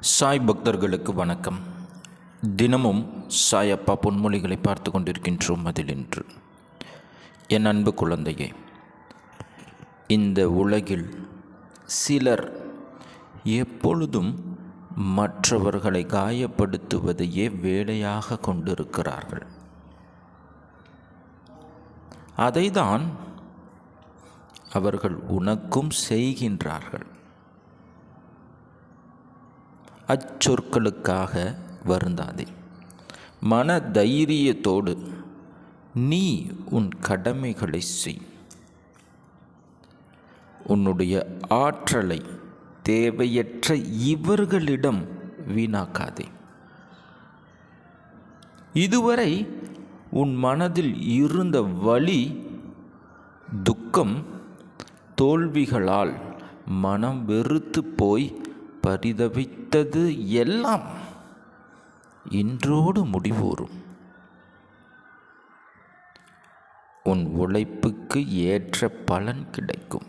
சாய் பக்தர்களுக்கு வணக்கம். தினமும் சாயப்பா பொன்மொழிகளை பார்த்து கொண்டிருக்கின்றோம் அதில் இன்று. என் அன்பு குழந்தையே இந்த உலகில் சிலர் எப்பொழுதும் மற்றவர்களை காயப்படுத்துவதையே வேலையாக கொண்டிருக்கிறார்கள். அதைதான் அவர்கள் உனக்கும் செய்கின்றார்கள். அச்சொற்களுக்காக வருந்தாதே. மன தைரியத்தோடு நீ உன் கடமைகளை செய். உன்னுடைய ஆற்றலை தேவையற்ற இவர்களிடம் வீணாக்காதே. இதுவரை உன் மனதில் இருந்த வலி துக்கம் தோல்விகளால் மனம் வெறுத்து போய் பரிதவித்தது எல்லாம் இன்றோடு முடிவூறும். உன் உழைப்புக்கு ஏற்ற பலன் கிடைக்கும்.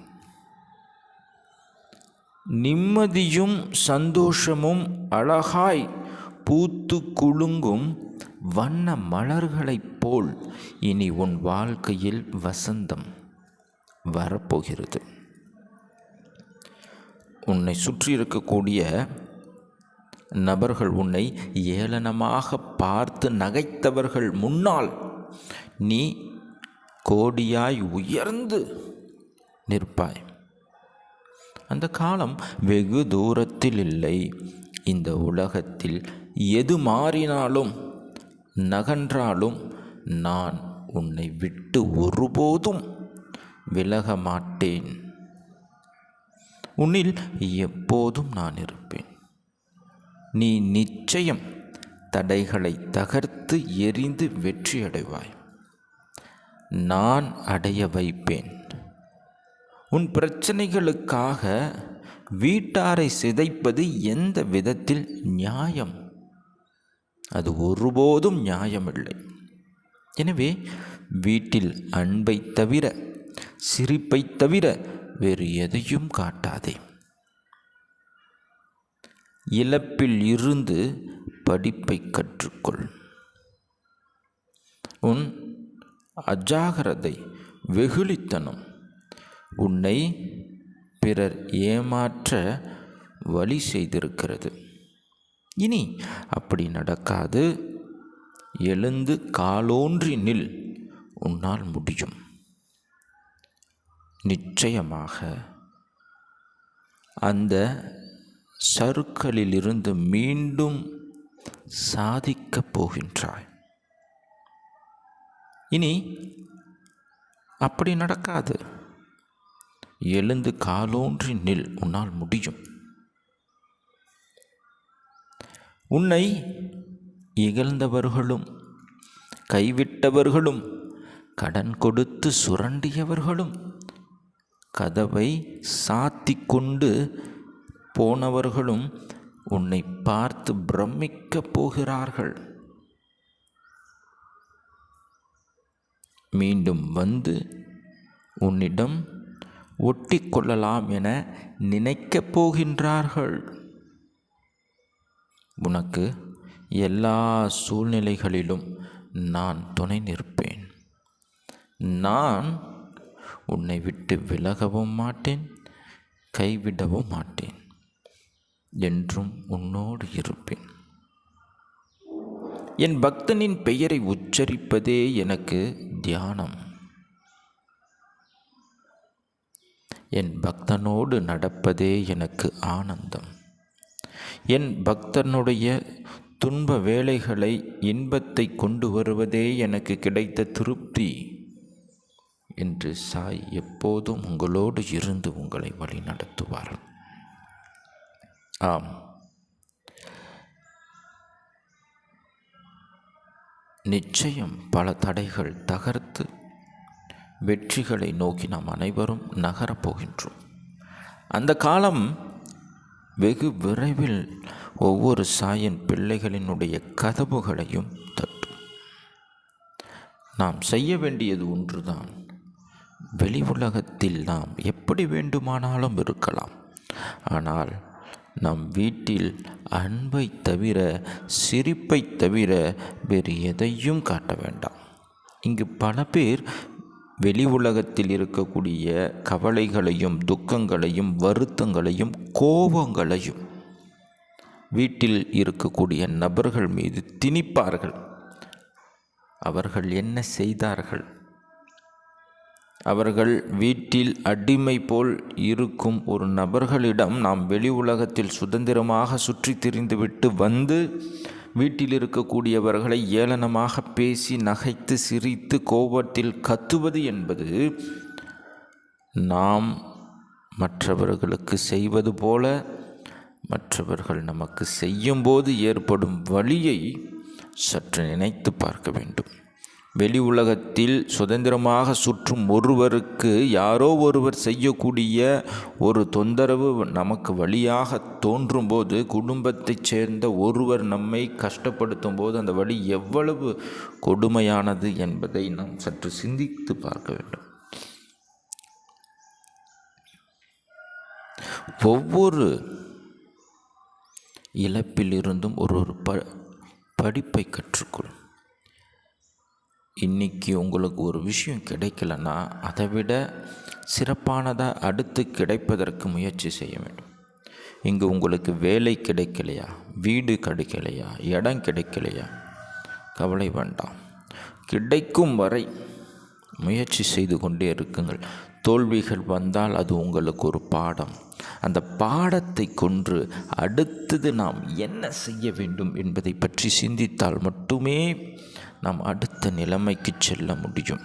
நிம்மதியும் சந்தோஷமும் அழகாய் பூத்து குலுங்கும் வண்ண மலர்களைப் போல் இனி உன் வாழ்க்கையில் வசந்தம் வரப்போகிறது. உன்னை சுற்றி இருக்கக்கூடிய நபர்கள் உன்னை ஏளனமாக பார்த்து நகைத்தவர்கள் முன்னால் நீ கோடியாய் உயர்ந்து நிற்பாய். அந்த காலம் வெகு தூரத்தில் இல்லை. இந்த உலகத்தில் எது மாறினாலும் நகன்றாலும் நான் உன்னை விட்டு ஒருபோதும் விலக மாட்டேன். உன்னில் எப்போதும் நான் இருப்பேன். நீ நிச்சயம் தடைகளை தகர்த்து எரிந்து வெற்றியடைவாய் நான் அடைய வைப்பேன். உன் பிரச்சனைகளுக்காக வீட்டாரை சிதைப்பது எந்த விதத்தில் நியாயம்? அது ஒருபோதும் நியாயமில்லை. எனவே வீட்டில் அன்பை தவிர சிரிப்பை தவிர வேறு எதையும் காட்டாதே. இழப்பில் இருந்து படிப்பை கற்றுக்கொள். உன் அஜாகிரதை வெகுளித்தனம். உன்னை பிறர் ஏமாற்ற வழி செய்திருக்கிறது. இனி அப்படி நடக்காது. எழுந்து காலோன்றி நில். உன்னால் முடியும். நிச்சயமாக. அந்த சருக்களிலிருந்து மீண்டும் சாதிக்கப் போகின்றாய். இனி அப்படி நடக்காது. எழுந்து காலோன்றி நில் உன்னால் முடியும். உன்னை இகழ்ந்தவர்களும் கைவிட்டவர்களும் கடன் கொடுத்து சுரண்டியவர்களும் கதவை சாத்தி கொண்டு போனவர்களும் உன்னை பார்த்து பிரமிக்கப் போகிறார்கள். மீண்டும் வந்து உன்னிடம் ஒட்டிக்கொள்ளலாம் என நினைக்கப் போகின்றார்கள். உனக்கு எல்லா சூழ்நிலைகளிலும் நான் துணை நிற்பேன். நான் உன்னை விட்டு விலகவும் மாட்டேன் கைவிடவும் மாட்டேன். என்றும் உன்னோடு இருப்பேன். என் பக்தனின் பெயரை உச்சரிப்பதே எனக்கு தியானம். என் பக்தனோடு நடப்பதே எனக்கு ஆனந்தம். என் பக்தனுடைய துன்ப வேலைகளை இன்பத்தை கொண்டு வருவதே எனக்கு கிடைத்த திருப்தி. என்று சாய் எப்போதும் உங்களோடு இருந்து உங்களை வழி நடத்துவார். ஆம். நிச்சயம் பல தடைகள் தகர்த்து வெற்றிகளை நோக்கி நாம் அனைவரும் நகரப் போகின்றோம். அந்த காலம் வெகு விரைவில் ஒவ்வொரு சாயின் பிள்ளைகளினுடைய கதவுகளையும் தட்டும். நாம் செய்ய வேண்டியது ஒன்றுதான். வெளி உலகத்தில் நாம் எப்படி வேண்டுமானாலும் இருக்கலாம். ஆனால் நம் வீட்டில் அன்பை தவிர சிரிப்பை தவிர வேறு எதையும் காட்ட வேண்டாம். இங்கு பல பேர் வெளி உலகத்தில் இருக்கக்கூடிய கவலைகளையும் துக்கங்களையும் வருத்தங்களையும் கோபங்களையும் வீட்டில் இருக்கக்கூடிய நபர்கள் மீது திணிப்பார்கள். அவர்கள் என்ன செய்தார்கள்? அவர்கள் வீட்டில் அடிமை போல் இருக்கும் ஒரு நபர்களிடம் நாம் வெளி உலகத்தில் சுதந்திரமாக சுற்றி திரிந்துவிட்டு வந்து வீட்டில் இருக்கக்கூடியவர்களை ஏளனமாக பேசி நகைத்து சிரித்து கோபத்தில் கத்துவது என்பது நாம் மற்றவர்களுக்கு செய்வது போல மற்றவர்கள் நமக்கு செய்யும்போது ஏற்படும் வழியை சற்று நினைத்து பார்க்க வேண்டும். வெளி உலகத்தில் சுதந்திரமாக சுற்றும் ஒருவருக்கு யாரோ ஒருவர் செய்யக்கூடிய ஒரு தொந்தரவு நமக்கு வழியாக தோன்றும்போது குடும்பத்தைச் சேர்ந்த ஒருவர் நம்மை கஷ்டப்படுத்தும் போது அந்த வழி எவ்வளவு கொடுமையானது என்பதை நாம் சற்று சிந்தித்து பார்க்க வேண்டும். ஒவ்வொரு இழப்பிலிருந்தும் ஒரு ஒரு ப படிப்பை கற்றுக்கொள்ளும். இன்றைக்கி உங்களுக்கு ஒரு விஷயம் கிடைக்கலன்னா அதை விட சிறப்பானதாக அடுத்து கிடைப்பதற்கு முயற்சி செய்ய வேண்டும். இங்கு உங்களுக்கு வேலை கிடைக்கலையா? வீடு கிடைக்கலையா? இடம் கிடைக்கலையா? கவலை வேண்டாம். கிடைக்கும் வரை முயற்சி செய்து கொண்டே இருக்குங்கள். தோல்விகள் வந்தால் அது உங்களுக்கு ஒரு பாடம். அந்த பாடத்தை கொன்று அடுத்தது நாம் என்ன செய்ய வேண்டும் என்பதை பற்றி சிந்தித்தால் மட்டுமே நாம் அடுத்த நிலைமைக்கு செல்ல முடியும்.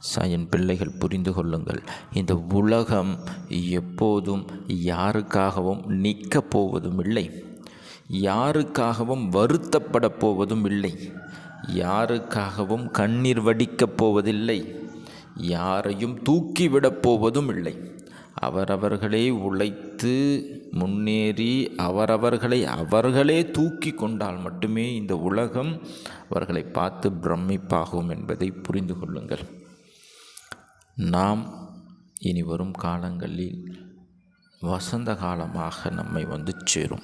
சாயன் பிள்ளைகள் புரிந்து கொள்ளுங்கள். இந்த உலகம் எப்போதும் யாருக்காகவும் நிற்கப் போவதும் இல்லை. யாருக்காகவும் வருத்தப்பட போவதும் இல்லை. யாருக்காகவும் கண்ணீர் வடிக்கப் போவதில்லை. யாரையும் தூக்கிவிடப் போவதும் இல்லை. அவரவர்களே உழைத்து முன்னேறி அவரவர்களை அவர்களே தூக்கி கொண்டால் மட்டுமே இந்த உலகம் அவர்களை பார்த்து பிரமிப்பாகும் என்பதை புரிந்து கொள்ளுங்கள். நாம் இனி வரும் காலங்களில் வசந்த காலமாக நம்மை வந்து சேரும்.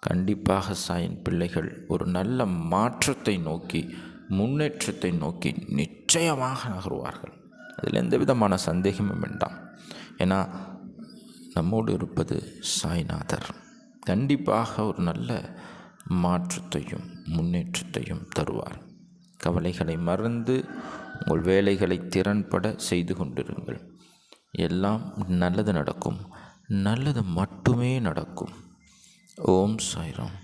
கண்டிப்பாக சாயின் பிள்ளைகள் ஒரு நல்ல மாற்றத்தை நோக்கி முன்னேற்றத்தை நோக்கி நிச்சயமாக நகருவார்கள். அதில் எந்த விதமான சந்தேகமும் வேண்டாம். ஏன்னா நம்மோடு இருப்பது சாய்நாதர். கண்டிப்பாக ஒரு நல்ல மாற்றத்தையும் முன்னேற்றத்தையும் தருவார். கவலைகளை மறந்து உங்கள் வேலைகளை திறன்பட செய்து கொண்டிருங்கள். எல்லாம் நல்லது நடக்கும். நல்லது மட்டுமே நடக்கும். ஓம் சாய்ராம்.